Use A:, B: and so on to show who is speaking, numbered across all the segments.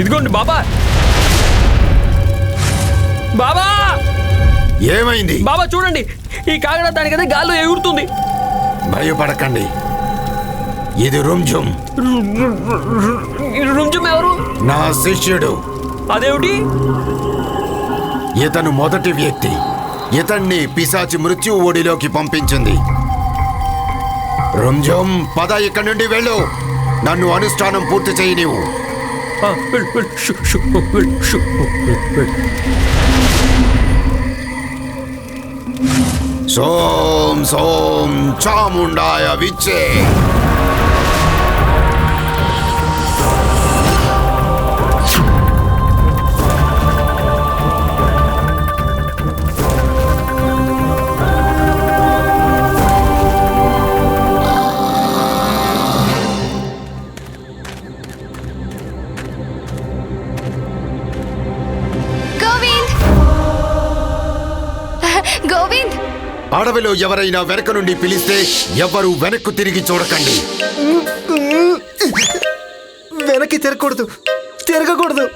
A: ఇదిగోండి బాబా. బాబా!
B: ఏమైంది?
A: బాబా చూడండి. ఈ కాగడ దానికదే గాల్లో ఎగురుతుంది.
B: భయపడకండి. ఇది రుంజుం.
A: రుంజుం ఎవరు?
B: నా శిష్యుడు.
A: అదేమిటి?
B: ఇతను మొదటి వ్యక్తి. ఇతన్ని పిశాచి మృత్యు ఓడిలోకి పంపించింది. రుంజుం పద ఇక్కడి నుండి వెళ్ళు. నన్ను అనుష్ఠానం పూర్తి చేయి నీవు. సోం సోం చాముండాయ విచ్చే. అడవిలో ఎవరైనా వెనక నుండి పిలిస్తే ఎవరు వెనక్కు తిరిగి చూడకండి.
C: వెనక్కి తిరగకూడదు. తిరగకూడదు.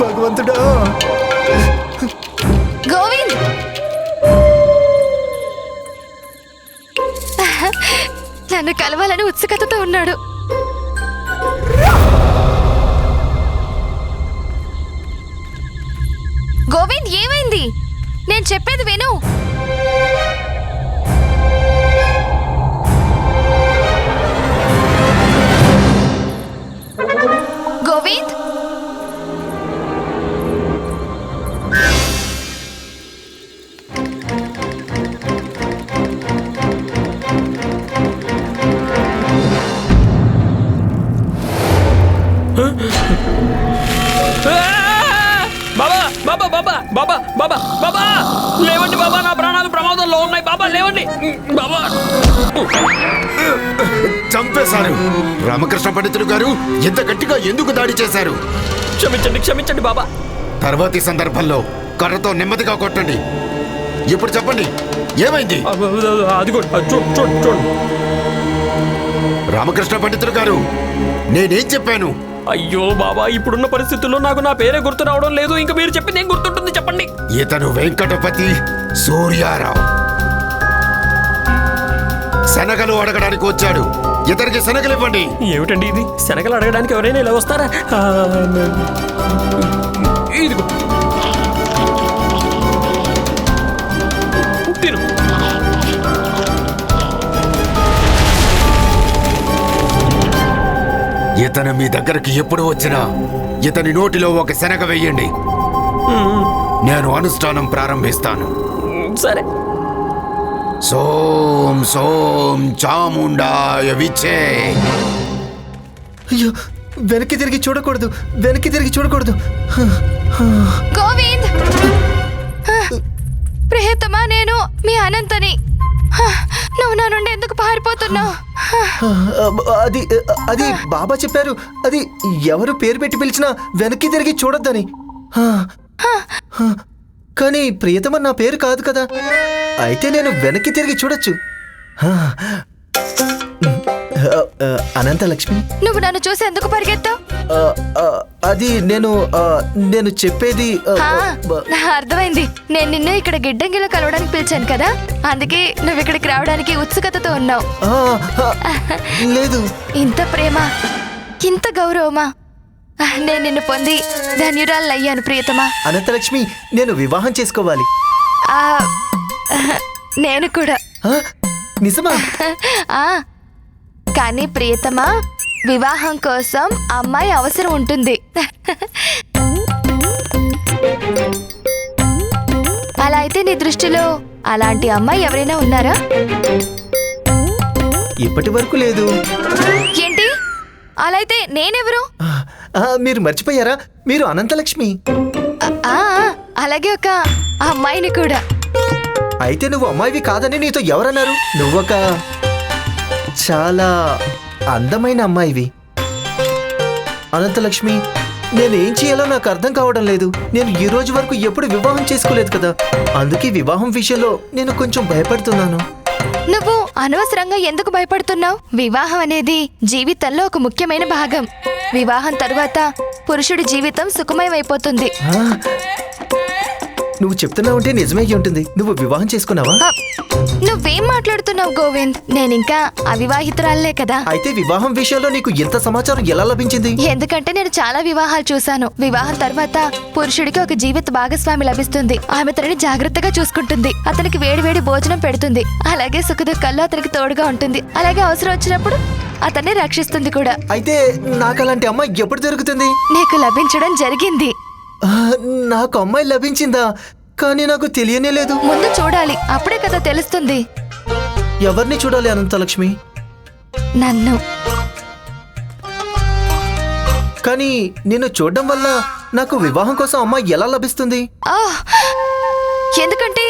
C: భగవంతుడా.
D: గోవింద్! నన్ను కలవాలని ఉత్సుకతతో ఉన్నాడు. చెప్పేది విను. గోవింద్?
B: పండితులు గారు ఇంత గట్టిగా ఎందుకు దాడి చేశారు?
A: క్షమించండి క్షమించండి బాబా.
B: తర్వాతి సందర్భంలో కర్రతో నెమ్మదిగా కొట్టండి. ఇప్పుడు చెప్పండి ఏమైంది? రామకృష్ణ పండితులు గారు నేనేం చెప్పాను?
A: అయ్యో బాబా ఇప్పుడున్న పరిస్థితుల్లో నాకు నా పేరే గుర్తు రావడం లేదు. ఇంకా మీరు చెప్పింది ఏం గుర్తుంటుంది చెప్పండి.
B: ఇతను వెంకటపతి సూర్యారావు. శనగలు అడగడానికి వచ్చాడు. ఇతనికి శనగలు ఇవ్వండి
A: ఏమిటండి ఇది? శనగలు అడగడానికి ఎవరైనా ఇలా వస్తారా? ఆ, ఇదిగో. తిను.
B: ఇతను మీ దగ్గరికి ఎప్పుడు వచ్చినా ఇతని నోటిలో ఒక శనగ వెయ్యండి నేను అనుష్ఠానం ప్రారంభిస్తాను.
A: సరే.
B: సోం సోం చాముండాయ విచ్చే.
C: అయ్యో వెనక్కి తిరిగి చూడకూడదు వెనక్కి తిరిగి చూడకూడదు.
D: గోవింద్! ప్రియతమా నేను మీ అనంతని. నువ్వు నా నుండి ఎందుకు పారిపోతున్నావు
C: అది అది బాబా చెప్పారు అది ఎవరు పేరు పెట్టి పిలిచినా వెనక్కి తిరిగి చూడొద్దని. కానీ ప్రియతమ నా పేరు కాదు కదా. అయితే నేను వెనక్కి తిరిగి చూడొచ్చు. ఆ, ఆ, ఆ, అనంత లక్ష్మి
D: నువ్వు నన్ను చూసి ఎందుకు పరిగెత్తావు?
C: అది నేను నేను చెప్పేది
D: అర్థమైంది. నేను నిన్ను ఇక్కడ గిడ్డంగిలో కలవడానికి పిలిచాను కదా. అందుకే నువ్వు ఇక్కడికి రావడానికి ఉత్సుకతతో ఉన్నావు.
C: లేదు.
D: ఇంత ప్రేమ ఇంత గౌరవమా? నేను నిన్ను పొంది ధన్యురాలు అయ్యాను ప్రియతమా.
C: అనంతలక్ష్మి నేను వివాహం చేసుకోవాలి.
D: ఆ, నేను కూడా.
C: ఆ, నిజమా?
D: ఆ, కానీ ప్రియతమా వివాహం కోసం అమ్మాయి అవసరం ఉంటుంది. అలా అయితే నీ దృష్టిలో అలాంటి అమ్మాయి ఎవరైనా ఉన్నారా?
C: ఇప్పటి వరకు లేదు.
D: ఏంటి? అలా అయితే నేనెవరు?
C: ఆ, మీరు మర్చిపోయారా? మీరు అనంతలక్ష్మి.
D: ఆ, అలాగే ఒక అమ్మాయిని కూడా.
C: అయితే నువ్వు అమ్మాయివి కాదని నీతో ఎవరన్నారు? నువ్వొక చాలా అందమైన అమ్మాయివి. అనంతలక్ష్మి నేను ఏం చేయాలో నాకు అర్థం కావడం లేదు. నేను ఈ రోజు వరకు ఎప్పుడు వివాహం చేసుకోలేదు కదా. అందుకే వివాహం విషయంలో నేను కొంచెం భయపడుతున్నాను.
D: నువ్వు అనవసరంగా ఎందుకు భయపడుతున్నావు? వివాహం అనేది జీవితంలో ఒక ముఖ్యమైన భాగం. వివాహం తరువాత పురుషుడి జీవితం సుఖమయమైపోతుంది.
C: నువ్వు చెప్తున్నావంటే నిజమే ఉంటుంది. నువ్వు వివాహం చేసుకున్నావా?
D: నువ్వేం మాట్లాడుతున్నావు గోవింద్? నేనింకా అవివాహితురాలే కదా.
C: అయితే వివాహం విషయంలో నీకు ఇంత సమాచారం ఎలా లభించింది?
D: ఎందుకంటే నేను చాలా వివాహాలు చూశాను. వివాహం తర్వాత పురుషుడికి ఒక జీవిత భాగస్వామి లభిస్తుంది. ఆమె తనని జాగ్రత్తగా చూసుకుంటుంది. అతనికి వేడి వేడి భోజనం పెడుతుంది. అలాగే సుఖదుఖాల్లో అతనికి తోడుగా ఉంటుంది. అలాగే అవసరం వచ్చినప్పుడు అతన్ని రక్షిస్తుంది కూడా.
C: అయితే నాకు అలాంటి అమ్మాయి ఎప్పుడు దొరుకుతుంది?
D: నీకు లభించడం జరిగింది.
C: నాకు అమ్మాయి లభించిందా? కానీ నాకు తెలియనే లేదు.
D: ముందు చూడాలి. అప్పుడే కదా తెలుస్తుంది.
C: ఎవరిని చూడాలి అనంతలక్ష్మి?
D: నన్ను.
C: కానీ నిన్ను చూడడం వల్ల నాకు వివాహం కోసం అమ్మాయి ఎలా లభిస్తుంది!
D: ఎందుకంటే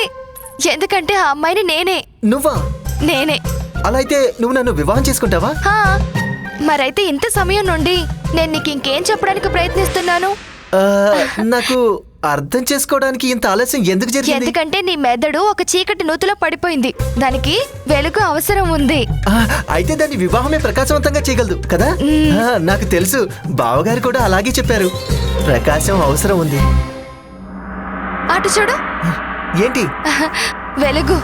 D: ఎందుకంటే ఆ అమ్మాయిని నేనే.
C: నువ్వా?
D: నేనే.
C: అలా అయితే నువ్వు నన్ను వివాహం చేసుకుంటావా?
D: మరైతే ఇంత సమయం నుండి నేను నీకు ఇంకేం చెప్పడానికి ప్రయత్నిస్తున్నాను?
C: నాకు అర్థం చేసుకోవడానికి ఇంత ఆలస్యం ఎందుకు జరిగింది?
D: ఎందుకంటే నీ మెదడు ఒక చీకటి నూతులో పడిపోయింది. దానికి వెలుగు అవసరం ఉంది.
C: అయితే దాన్ని వివాహమే ప్రకాశవంతంగా చేయగలదు కదా? నాకు తెలుసు బావగారు కూడా అలాగే చెప్పారు. ప్రకాశం అవసరం ఉంది.
D: అటు చూడు.
C: ఏంటి?
D: వెలుగు.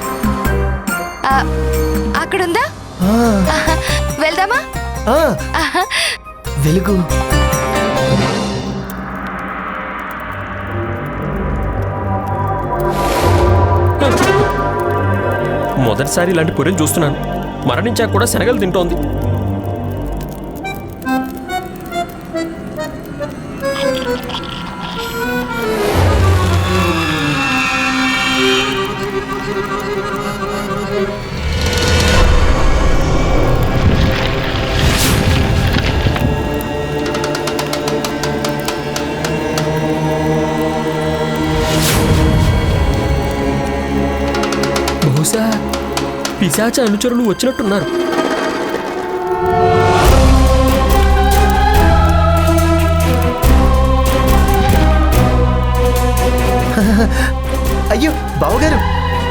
D: అక్కడుందా? వెళ్దామా?
C: వెలుగు.
A: మొదటిసారి ఇలాంటి పొరలు చూస్తున్నాను. మరణించాక కూడా శనగలు తింటోంది. పిశాచ అనుచరులు వచ్చినట్టున్నారు.
C: అయ్యో బావగారు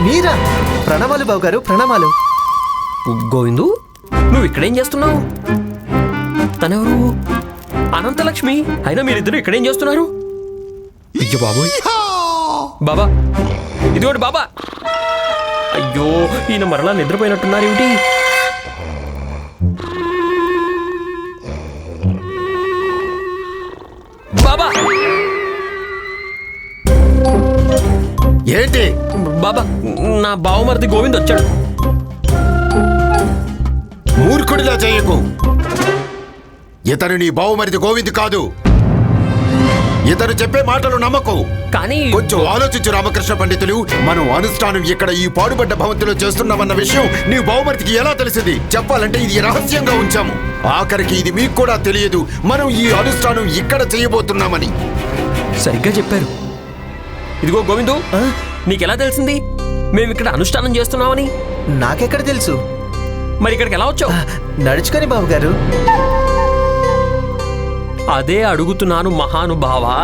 C: మీరా? ప్రణామాలు బావగారు ప్రణామాలు.
A: గోవిందు నువ్వు ఇక్కడేం చేస్తున్నావు? తనెవరు? అనంతలక్ష్మి? అయినా మీరిద్దరు ఇక్కడేం చేస్తున్నారు? అయ్యో బాబోయ్. బాబా ఇదిగోటి బాబా. అయ్యో ఈయన మరలా నిద్రపోయినట్టున్నారేమిటి? బాబా!
B: ఏంటి?
A: బాబా నా బావమరిది గోవింద్ వచ్చాడు.
B: మూర్ఖుడిలా చేయకు. ఇతను నీ బావుమరిది గోవింద్ కాదు. ఇతను చెప్పే మాటలు నమ్మకు.
A: కానీ
B: కొంచెం ఆలోచించు రామకృష్ణ పండితులు మనం అనుష్ఠానం ఇక్కడ ఈ పాడుబడ్డ భవంతిలో చేస్తున్నామన్న విషయం నీ బహుమతికి ఎలా తెలిసింది? చెప్పాలంటే ఇది రహస్యంగా ఉంచాము. ఆఖరికి ఇది మీకు కూడా తెలియదు. మనం ఈ అనుష్ఠానం ఇక్కడ చేయబోతున్నామని.
A: సరిగ్గా చెప్పారు. ఇదిగో గోవిందు
C: ఆ,
A: నీకెలా తెలిసింది? మేము ఇక్కడ అనుష్ఠానం చేస్తున్నామని.
C: నాకెక్కడ తెలుసు?
A: మరి ఇక్కడికి ఎలా వచ్చావు?
C: నడుచుకొని బావగారు
A: అదే అడుగుతున్నాను మహానుభావా.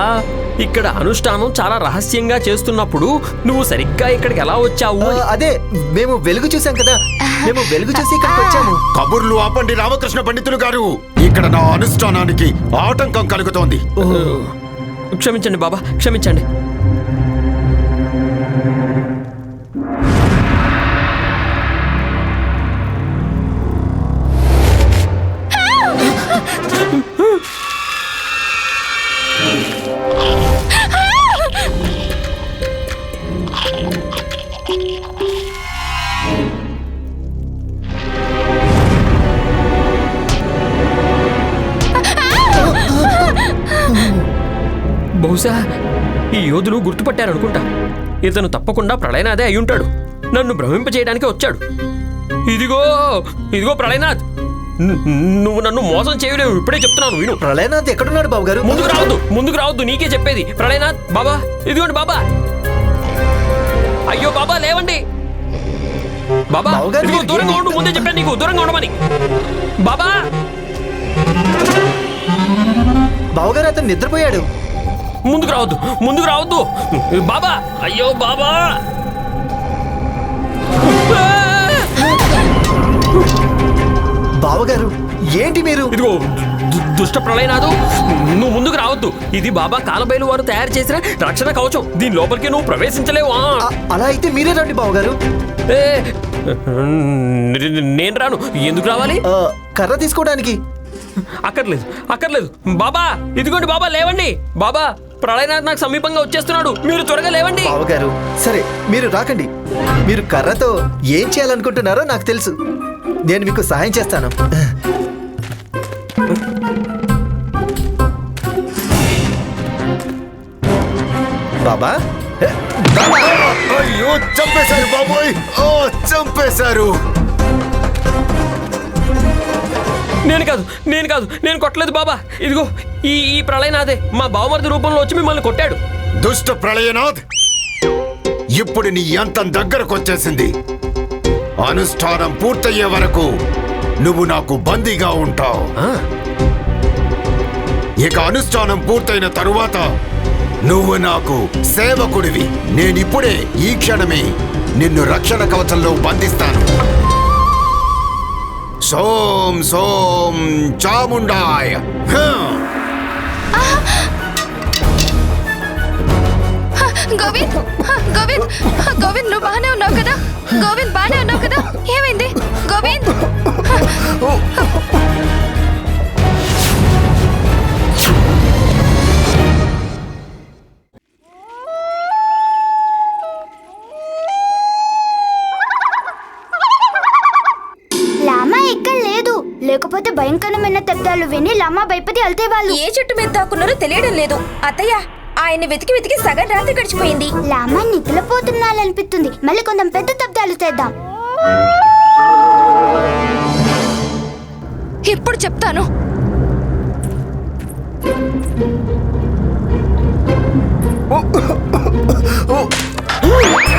A: ఇక్కడ అనుష్ఠానం చాలా రహస్యంగా చేస్తున్నప్పుడు నువ్వు సరిగ్గా ఇక్కడికి ఎలా వచ్చావు
C: అదే మేము వెలుగు చూసాం కదా. మేము వెలుగు చూసి ఇక్కడికి వచ్చాము.
B: కబుర్లు ఆపండి రామకృష్ణ పండితులు గారు. ఇక్కడ నా అనుష్ఠానానికి ఆటంకం కలుగుతోంది.
A: క్షమించండి బాబా క్షమించండి. బహుశా ఈ యోధులు గుర్తుపట్టారనుకుంటా. ఇతను తప్పకుండా ప్రళయనాథే అయి ఉంటాడు నన్ను భ్రమింపచేయడానికి వచ్చాడు. ఇదిగో ఇదిగో ప్రళయనాథ్. నువ్వు నన్ను మోసం చేయలేవు ఇప్పుడే చెప్తున్నాను విను.
C: ప్రళయనాథ్ ఎక్కడున్నాడు బావగారు
A: ముందుకు రావద్దు ముందుకు రావద్దు నీకే చెప్పేది. ప్రళయనాథ్ బాబా ఇదిగోండి బాబా. అయ్యో బాబా లేవండి. బాబా
C: బావగారు,
A: ఇదిగో దూరంగా? ఉండు ముందే చెప్పాను నీకు దూరంగా ఉండమని. బాబా.
C: బావగారు అతను నిద్రపోయాడు.
A: ముందుకు రావద్దు ముందుకు రావద్దు. బాబా అయ్యో బాబా!
C: బావగారు ఏంటి మీరు?
A: ఇదిగో దుష్ట ప్రళయనాదు నువ్వు ముందుకు రావద్దు. ఇది బాబా కాలబైలు వారు తయారు చేసిన రక్షణ కవచం. దీని లోపలికి నువ్వు ప్రవేశించలేవు?
C: అలా అయితే మీరే రండి బావగారు.
A: నేను రాను. ఎందుకు రావాలి?
C: కర్ర తీసుకోవడానికి.
A: అక్కర్లేదు అక్కర్లేదు. బాబా ఇదిగోండి బాబా లేవండి. బాబా ప్రళయనాథ్ నాకు సమీపంగా వచ్చేస్తున్నాడు. మీరు త్వరగా లేవండి.
C: బావగారు సరే మీరు రాకండి. మీరు కర్రతో ఏం చేయాలనుకుంటున్నారో నాకు తెలుసు. నేను మీకు సహాయం చేస్తాను. బాబా?
B: అయ్యో చంపేశారు బాబోయ్. ఓ చంపేశారు.
A: నేను కాదు నేను కాదు నేను కొట్టలేదు బాబా. ఇదిగో ఈ ఈ ప్రళయనాథే మా బావమరిది రూపంలో వచ్చి మిమ్మల్ని కొట్టాడు.
B: దుష్ట ప్రళయనాథ్ ఇప్పుడు నీ అంతం దగ్గరకు వచ్చేసింది. అనుష్ఠానం పూర్తయ్యే వరకు నువ్వు నాకు బందీగా ఉంటావు.
A: ఆ,
B: ఇక అనుష్ఠానం పూర్తయిన తరువాత నువ్వు నాకు సేవకుడివి. నేనిప్పుడే ఈ క్షణమే నిన్ను రక్షణ కవచంలో బంధిస్తాను. సోం సోం చాముండాయ.
D: గోవింద్ గోవింద్ గోవింద్ నువ్వు బాగానే ఉన్నావు కదా? గోవింద్ బాగానే ఉన్నావు కదా? ఏమైంది? గోవింద్
E: విని లామా భయపడి వెళ్తే వాళ్ళు.
F: ఏ చెట్టు మీద దాక్కున్నారో తెలియడం లేదు. అత్తయ్య ఆయన్ని వెతికి వెతికి సగం రాత్రి గడిచిపోయింది.
E: లామా నిద్రపోతున్నాలనిపిస్తుంది మళ్ళీ కొంచెం పెద్ద శబ్దాలు చేద్దాం.
D: ఇప్పుడు చెప్తాను.
A: కాపాడండి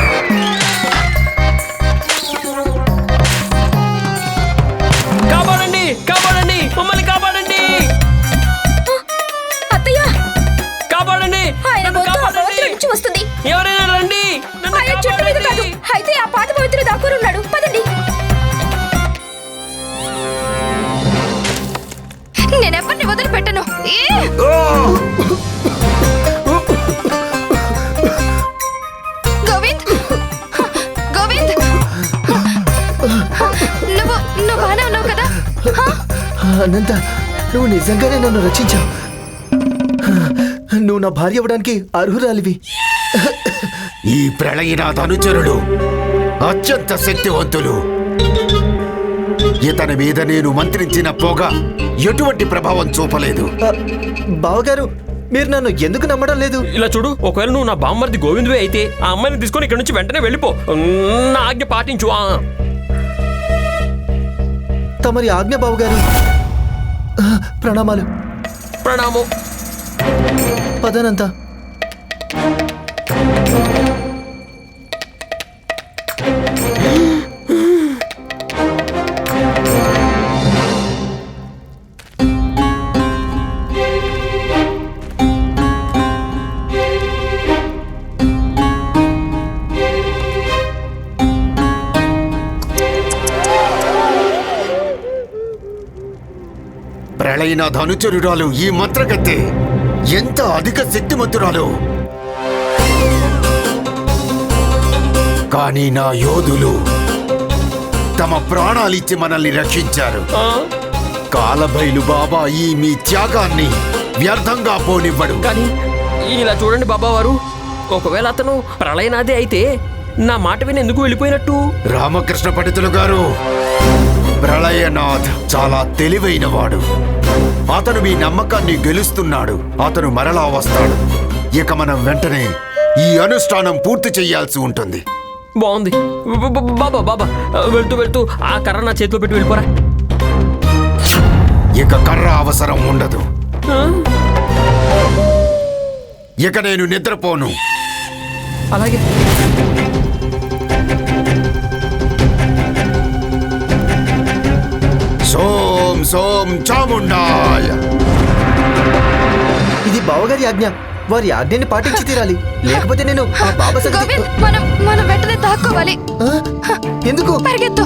C: అనంత నువ్వు నిజంగానే నన్ను రక్షించావు. నువ్వు నా భార్య అవ్వడానికి అర్హురాలివి.
B: ఈ ప్రళయనాథ అనుచరుడు అత్యంత శక్తివంతులు. ఇతని మీద నేను మంత్రించిన పొగ ఎటువంటి ప్రభావం చూపలేదు.
C: బావగారు మీరు నన్ను ఎందుకు నమ్మడం లేదు?
A: ఇలా చూడు ఒకవేళ నువ్వు నా బామ్మర్ది గోవిందువే అయితే ఆ అమ్మాయిని తీసుకొని ఇక్కడ నుంచి వెంటనే వెళ్ళిపో. నా ఆజ్ఞ పాటించు.
C: తమరి ఆజ్ఞ బావగారు. ప్రణామాలు.
A: ప్రణామం.
C: పదనంత.
B: ప్రళయనాథ అనుచరురాలు ఈ మంత్రగత్తె. ఎంత అధిక శక్తిమంతురాలు. కానీ నా యోధులు తమ ప్రాణాలిచ్చి మనల్ని రక్షించారు.
A: ఆ,
B: కాలభైలు బాబా ఈ మీ త్యాగాన్ని వ్యర్థంగా పోనివ్వడు.
A: కానీ ఇలా చూడండి బాబా వారు ఒకవేళ అతను ప్రళయనాదే అయితే నా మాట విని ఎందుకు వెళ్ళిపోయినట్టు?
B: రామకృష్ణ పండితులు గారు ప్రళయనాథ్ చాలా తెలివైనవాడు. అతను మీ నమ్మకాన్ని గెలుస్తున్నాడు. అతను మరలా వస్తాడు. ఇక మనం వెంటనే ఈ అనుష్ఠానం పూర్తి చేయాల్సి ఉంటుంది.
A: బాగుంది. బాబా బాబా. వెళ్తూ వెళ్తూ ఆ కర్ర నా చేతిలో పెట్టి వెళ్ళిపోరా.
B: ఇక కర్ర అవసరం ఉండదు. ఇక నేను నిద్రపోను.
A: అలాగే.
B: సోం చాముండాయ.
C: ఇది బావగారి ఆజ్ఞ. వారి ఆజ్ఞని పాటించి తీరాలి. లేకపోతే నేను ఆ బాబా
D: మనం మనం వెంటనే
C: తాక్కోవాలి ఎందుకు?
D: పరిగెత్తు.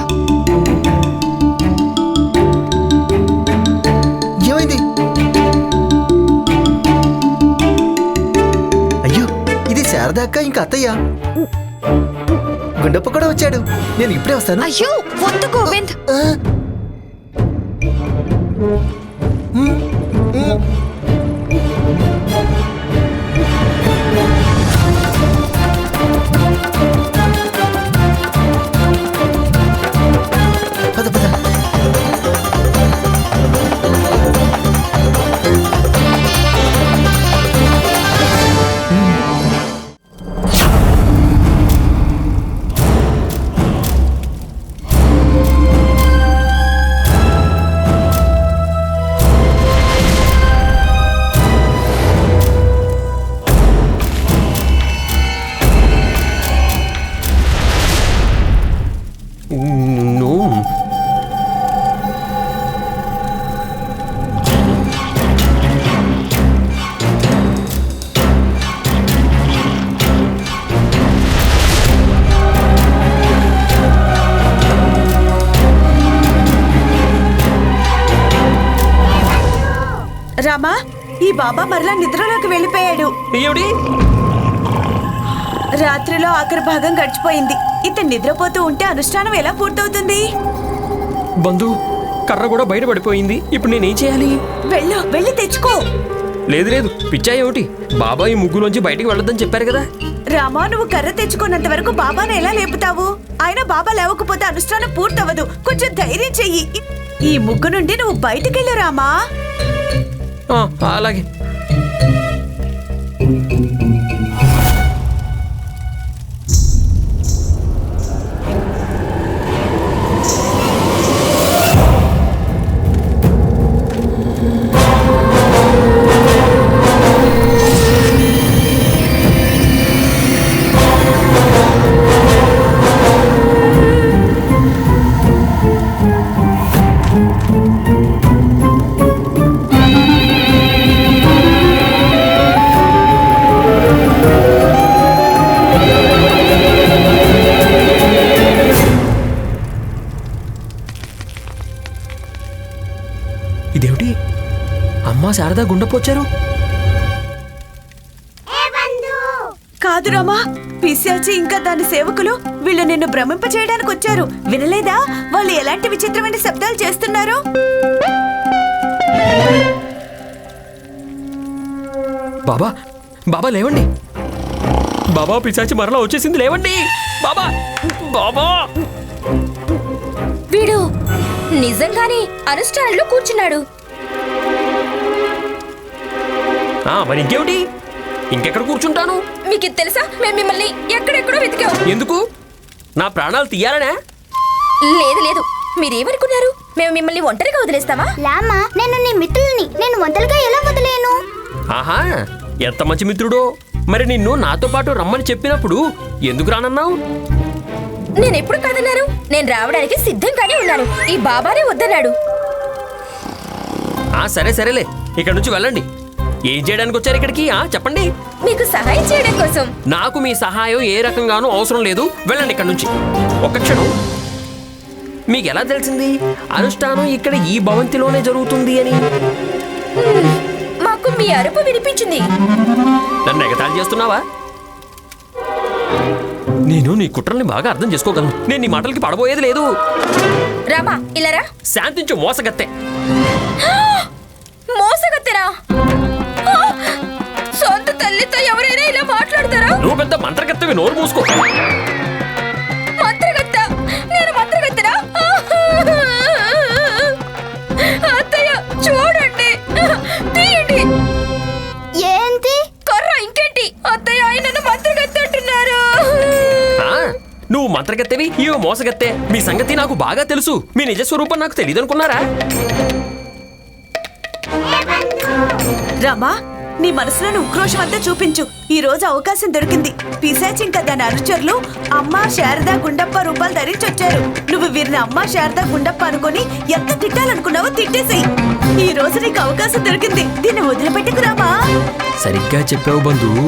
C: ఏమైంది? అయ్యో ఇది శారదాక్క ఇంకా అత్తయ్య. గుండప్ప కూడా వచ్చాడు. నేను ఇప్పుడే వస్తాను.
D: అయ్యో వద్దు గోవింద్.
C: పద
G: బాబా మరలా నిద్రలోకి వెళ్ళిపోయాడు. రాత్రిలో ఆఖరి భాగం గడిచిపోయింది. ఇతను నిద్రపోతూ ఉంటే అనుష్ఠానం ఎలా పూర్తవుతుంది?
A: బంధు కర్ర కూడా బయట పడిపోయింది. ఇప్పుడు నేనేం చేయాలి?
G: వెళ్ళు వెళ్ళి తెచ్చుకో.
A: లేదు లేదు. పిచ్చా ఏమిటి? బాబా ఈ ముగ్గులోంచి బయటికి వెళ్ళొద్దని చెప్పారు కదా.
G: రామా నువ్వు కర్ర తెచ్చుకున్నంత వరకు బాబాను ఎలా లేపుతావు? ఆయన బాబా లేవకపోతే అనుష్ఠానం పూర్తవదు కొంచెం ధైర్యం చెయ్యి. ఈ ముగ్గు నుండి నువ్వు బయటకెళ్ళు రామా.
A: అలాగే. శారదా గుండెపోచ్చారు
G: కాదు రామా పిశాచి ఇంకా దాని సేవకులు వీళ్ళు నిన్ను భ్రమింపచేయడానికి వచ్చారు. వినలేదా? వాళ్ళు ఎలాంటి విచిత్రమైన శబ్దాలు చేస్తున్నారు?
A: బాబా బాబా లేవండి. బాబా పిశాచి మరలా వచ్చేసింది లేవండి. బాబా బాబా.
F: వీడు నిజంగానే అనుష్ఠానంలో కూర్చున్నాడు.
A: మరి ఇంకేమిటి? ఇంకెక్కడ కూర్చుంటాను?
F: మీకు ఇది తెలుసా? మేము మిమ్మల్ని ఎక్కడెక్కడో వెతికాం.
A: ఎందుకు? నా ప్రాణాలు తీయాలనే?
F: లేదు లేదు. మీరేమనుకున్నారు? మేము మిమ్మల్ని ఒంటరిగా వదిలేస్తామా?
E: లామా నేను నీ మిత్రుల్ని. నేను వంటలుగా ఎలా వదిలేను?
A: ఆహా ఎంత మంచి మిత్రుడో. మరి నిన్ను నాతో పాటు రమ్మని చెప్పినప్పుడు ఎందుకు రానన్నావు?
F: నేను ఎప్పుడు కాదన్నాను నేను రావడానికి సిద్ధంగానే ఉన్నాను. ఈ బాబానే వద్దన్నాడు.
A: ఆ సరే సరేలే. ఇక్కడ నుంచి వెళ్ళండి. ఏం చేయడానికి వచ్చారు ఇక్కడికి? ఆ చెప్పండి.
F: మీకు సహాయం చేయడం కోసం.
A: నాకు మీ సహాయం ఏ రకంగానూ అవసరం లేదు. వెళ్ళండి ఇక్కడ నుంచి. ఒక్క క్షణం. మీకు ఎలా తెలిసింది? అనుష్ఠానం ఇక్కడ ఈ భవంతిలోనే జరుగుతుంది అని.
F: మాకు మీ అరుపు వినిపించింది.
A: నన్ను ఎగతాళి చేస్తున్నావా? నేను నీ కుట్రల్ని బాగా అర్థం చేసుకోగలను. నేను నీ మాటలకి పడబోయేది లేదు.
F: రామా ఇలారా
A: శాంతించు మోసగత్తే.
F: మోసగత్తెరా తల్లితో ఎవరైనా ఇలా మాట్లాడతారా?
A: నువ్వు పెద్ద మంత్రగత్తెవి నోరు మూసుకో.
F: మంత్రగత్త నేను మంత్రగత్తెరా అత్తయ్య చూడండి. తీయండి.
E: ఏంటి?
F: కర్ర ఇంకేంటి? అత్తయ్య ఆయన మంత్రగత్త అంటున్నారు.
A: ఆ, నువ్వు మంత్రగత్తెవి ఇవో మోసగత్తె మీ సంగతి నాకు బాగా తెలుసు. మీ నిజ స్వరూపం నాకు తెలియదు అనుకున్నారా
G: రామా నీ మనసులోని ఉక్రోషం అంతా చూపించు. ఈ రోజు అవకాశం దొరికింది. పిశాచి ఇంకా దాని అనుచరులు అమ్మ శారద గుండప్ప రూపాలు ధరించి వచ్చారు. నువ్వు వీరిని అమ్మ శారద గుండప్ప అనుకొని ఎంత తిట్టాలనుకున్నావో తిట్టేసేయ్. ఈ రోజు నీకు అవకాశం దొరికింది. దీన్ని వదిలిపెట్టుకురామా?
A: సరిగ్గా చెప్పావు బంధువు